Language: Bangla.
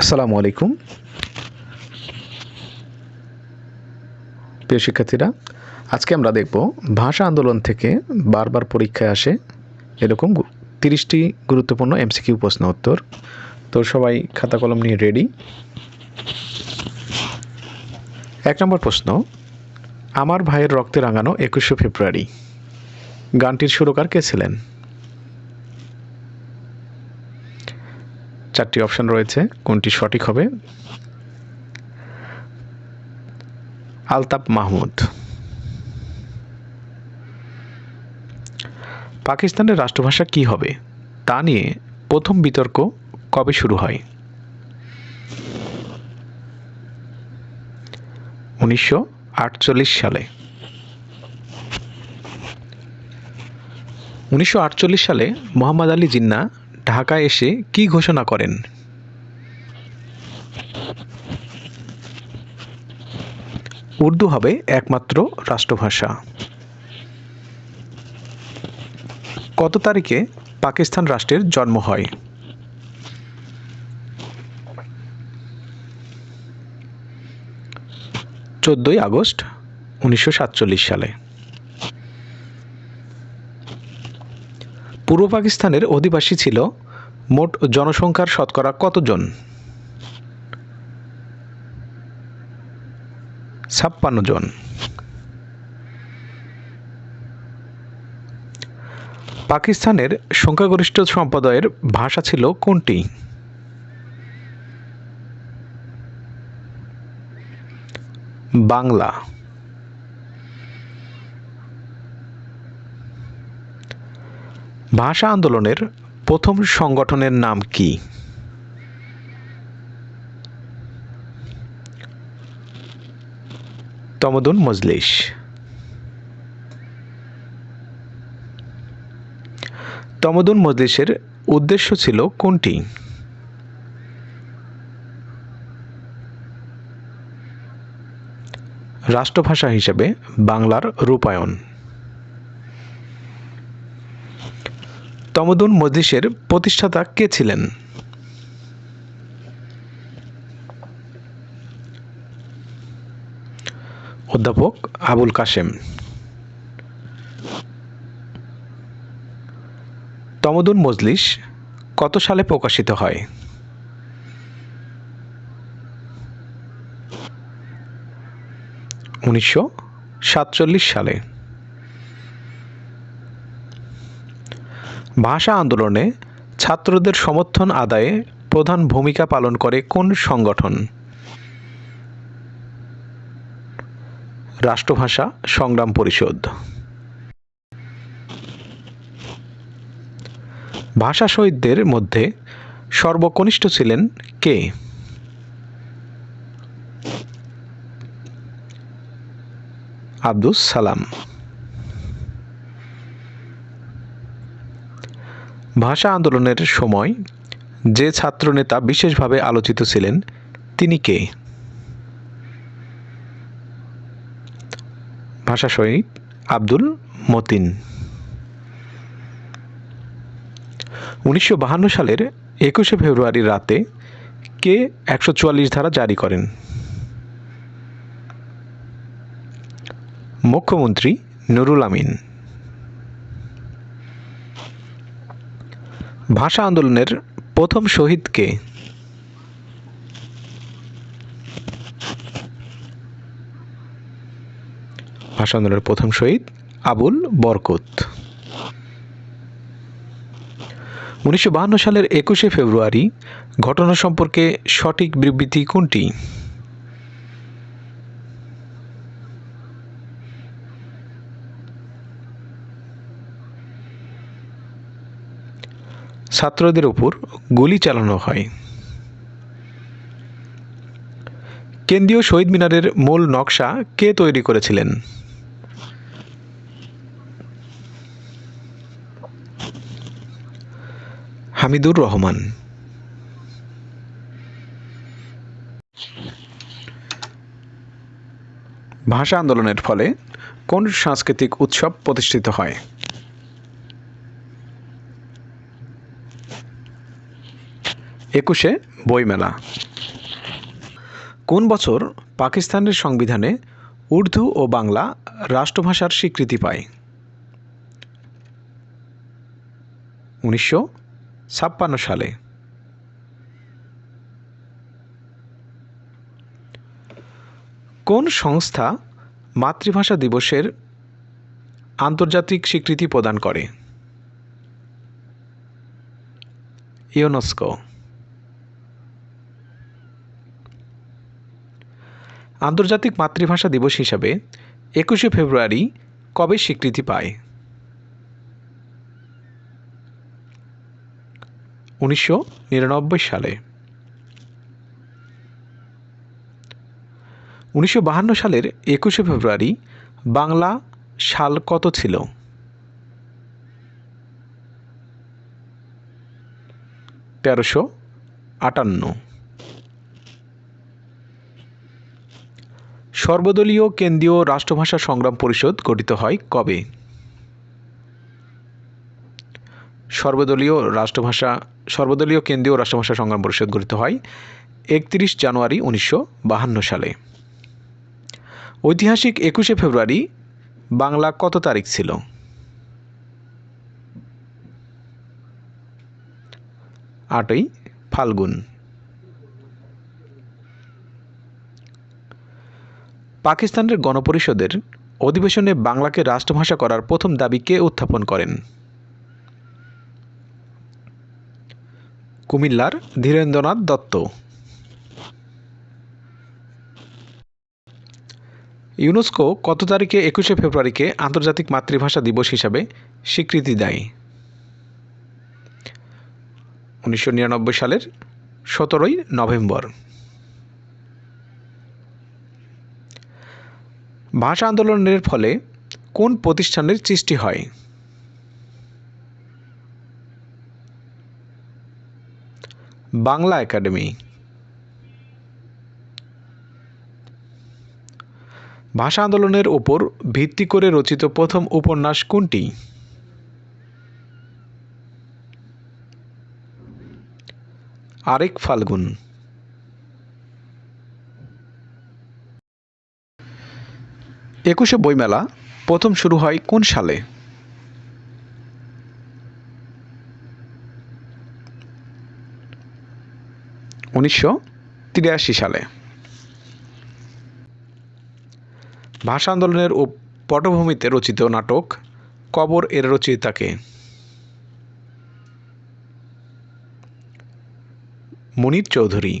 আসসালামু আলাইকুম। প্রিয় শিক্ষার্থীরা, আজকে আমরা দেখব ভাষা আন্দোলন থেকে বারবার পরীক্ষায় আসে এরকম তিরিশটি গুরুত্বপূর্ণ এমসিকিউ প্রশ্ন উত্তর। তো সবাই খাতা কলম নিয়ে রেডি। এক নম্বর প্রশ্ন, আমার ভাইয়ের রক্তে রাঙানো একুশে ফেব্রুয়ারি, গানটির সুরকার কে ছিলেন? চারটি অপশন রয়েছে, কোনটি সঠিক হবে? আলতাপ মাহমুদ। পাকিস্তানের রাষ্ট্রভাষা কি হবে? তা নিয়ে প্রথম বিতর্ক কবে শুরু হয়? উনিশশো আটচল্লিশ সালে। উনিশশো আটচল্লিশ সালে মোহাম্মদ আলী জিন্না ঢাকায় এসে কি ঘোষণা করেন? উর্দু হবে একমাত্র রাষ্ট্রভাষা। কত তারিখে পাকিস্তান রাষ্ট্রের জন্ম হয়? চোদ্দই আগস্ট, উনিশশো সাতচল্লিশ সালে। পূর্ব পাকিস্তানের অধিবাসী ছিল মোট জনসংখ্যার শতকরা কতজন? ছাপ্পান্ন জন। পাকিস্তানের সংখ্যাগরিষ্ঠ সম্প্রদায়ের ভাষা ছিল কোনটি? বাংলা। ভাষা আন্দোলনের প্রথম সংগঠনের নাম কি? তমদুন মজলিস। তমদুন মজলিসের উদ্দেশ্য ছিল কোনটি? রাষ্ট্রভাষা হিসেবে বাংলার রূপায়ণ। তমদুন মজলিসের প্রতিষ্ঠাতা কে ছিলেন? অধ্যাপক আবুল কাশেম। তমদুন মজলিস কত সালে প্রকাশিত হয়? উনিশশো সাতচল্লিশ সালে। ভাষা আন্দোলনে ছাত্রদের সমর্থন আদায়ে প্রধান ভূমিকা পালন করে কোন সংগঠন? রাষ্ট্রভাষা সংগ্রাম পরিষদ। ভাষা শহীদদের মধ্যে সর্বকনিষ্ঠ ছিলেন কে? আব্দুস সালাম। ভাষা আন্দোলনের সময় যে ছাত্রনেতা বিশেষভাবে আলোচিত ছিলেন, তিনি কে? ভাষা শহীদ আব্দুল মতিন। উনিশশো সালের একুশে ফেব্রুয়ারি রাতে কে একশো চুয়াল্লিশ ধারা জারি করেন? মুখ্যমন্ত্রী নুরুল আমিন। ভাষা আন্দোলনের প্রথম শহীদকে ভাষা আন্দোলনের প্রথম শহীদ আবুল বরকত। উনিশশো সালের একুশে ফেব্রুয়ারি ঘটনা সম্পর্কে সঠিক বিবৃতি কোনটি? ছাত্রদের উপর গুলি চালানো হয়। কেন্দ্রীয় শহীদ মিনারের মূল নকশা কে তৈরি করেছিলেন? হামিদুর রহমান। ভাষা আন্দোলনের ফলে কোন সাংস্কৃতিক উৎসব প্রতিষ্ঠিত হয়? একুশে বইমেলা। কোন বছর পাকিস্তানের সংবিধানে উর্দু ও বাংলা রাষ্ট্রভাষার স্বীকৃতি পায়? উনিশশো ছাপ্পান্ন সালে। কোন সংস্থা মাতৃভাষা দিবসের আন্তর্জাতিক স্বীকৃতি প্রদান করে? ইউনেস্কো। আন্তর্জাতিক মাতৃভাষা দিবস হিসাবে একুশে ফেব্রুয়ারি কবে স্বীকৃতি পায়? উনিশশো নিরানব্বই সালে। উনিশশো সালের একুশে ফেব্রুয়ারি বাংলা সাল কত ছিল? তেরোশো আটান্ন। সর্বদলীয় কেন্দ্রীয় রাষ্ট্রভাষা সংগ্রাম পরিষদ গঠিত হয় কবে? সর্বদলীয় রাষ্ট্রভাষা, সর্বদলীয় কেন্দ্রীয় রাষ্ট্রভাষা সংগ্রাম পরিষদ গঠিত হয় একত্রিশ জানুয়ারি উনিশশো সালে। ঐতিহাসিক একুশে ফেব্রুয়ারি বাংলা কত তারিখ ছিল? আটই ফাল্গুন। পাকিস্তানের গণপরিষদের অধিবেশনে বাংলাকে রাষ্ট্রভাষা করার প্রথম দাবি কে উত্থাপন করেন? কুমিল্লার ধীরেন্দ্রনাথ দত্ত। ইউনেস্কো কত তারিখে একুশে ফেব্রুয়ারিকে আন্তর্জাতিক মাতৃভাষা দিবস হিসাবে স্বীকৃতি দেয়? উনিশশো নিরানব্বই সালের সতেরোই নভেম্বর। ভাষা আন্দোলনের ফলে কোন প্রতিষ্ঠানের সৃষ্টি হয়? বাংলা একাডেমি। ভাষা আন্দোলনের ওপর ভিত্তি করে রচিত প্রথম উপন্যাস কোনটি? আরেক ফাল্গুন। একুশে বইমেলা, প্রথম শুরু হয় কোন সালে? উনিশশো তিরাশি সালে। ভাষা আন্দোলনের ও পটভূমিতে রচিত নাটক, কবর এর রচয়িতাকে। মনির চৌধুরী।